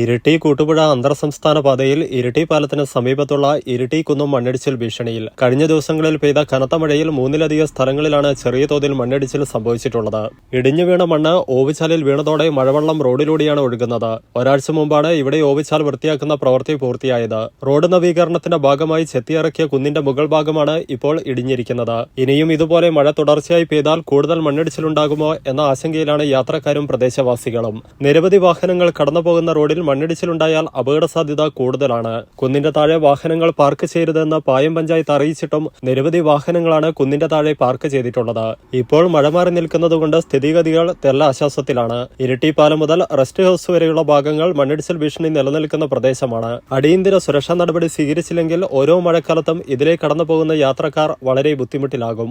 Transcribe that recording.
ഇരിട്ടി കൂട്ടുപുഴ അന്തർ സംസ്ഥാന പാതയിൽ ഇരിട്ടി പാലത്തിന് സമീപത്തുള്ള ഇരിട്ടി കുന്നും മണ്ണിടിച്ചിൽ ഭീഷണിയിൽ. കഴിഞ്ഞ ദിവസങ്ങളിൽ പെയ്ത കനത്ത മഴയിൽ മൂന്നിലധികം സ്ഥലങ്ങളിലാണ് ചെറിയ തോതിൽ മണ്ണിടിച്ചിൽ സംഭവിച്ചിട്ടുള്ളത്. ഇടിഞ്ഞു വീണ മണ്ണ് ഓവിച്ചാലിൽ വീണതോടെ മഴവെള്ളം റോഡിലൂടെയാണ് ഒഴുകുന്നത്. ഒരാഴ്ച മുമ്പാണ് ഇവിടെ ഓവിച്ചാൽ വൃത്തിയാക്കുന്ന പ്രവൃത്തി പൂർത്തിയായത്. റോഡ് നവീകരണത്തിന്റെ ഭാഗമായി ചെത്തിയിറക്കിയ കുന്നിന്റെ മുകൾ ഭാഗമാണ് ഇപ്പോൾ ഇടിഞ്ഞിരിക്കുന്നത്. ഇനിയും ഇതുപോലെ മഴ തുടർച്ചയായി പെയ്താൽ കൂടുതൽ മണ്ണിടിച്ചിലുണ്ടാകുമോ എന്ന ആശങ്കയിലാണ് യാത്രക്കാരും പ്രദേശവാസികളും. നിരവധി വാഹനങ്ങൾ കടന്നുപോകുന്ന റോഡിൽ മണ്ണിടിച്ചിലുണ്ടായാൽ അപകട സാധ്യത കൂടുതലാണ്. കുന്നിന്റെ താഴെ വാഹനങ്ങൾ പാർക്ക് ചെയ്യരുതെന്ന് പായം പഞ്ചായത്ത് അറിയിച്ചിട്ടും നിരവധി വാഹനങ്ങളാണ് കുന്നിന്റെ താഴെ പാർക്ക് ചെയ്തിട്ടുള്ളത്. ഇപ്പോൾ മഴ മാറി നിൽക്കുന്നതുകൊണ്ട് സ്ഥിതിഗതികൾ തെല്ല ആശ്വാസത്തിലാണ് ഇരിട്ടി മുതൽ റെസ്റ്റ് ഹൌസ് വരെയുള്ള ഭാഗങ്ങൾ മണ്ണിടിച്ചിൽ ഭീഷണി നിലനിൽക്കുന്ന പ്രദേശമാണ്. അടിയന്തര സുരക്ഷാ നടപടി സ്വീകരിച്ചില്ലെങ്കിൽ ഓരോ മഴക്കാലത്തും ഇതിലെ കടന്നുപോകുന്ന യാത്രക്കാർ വളരെ ബുദ്ധിമുട്ടിലാകും.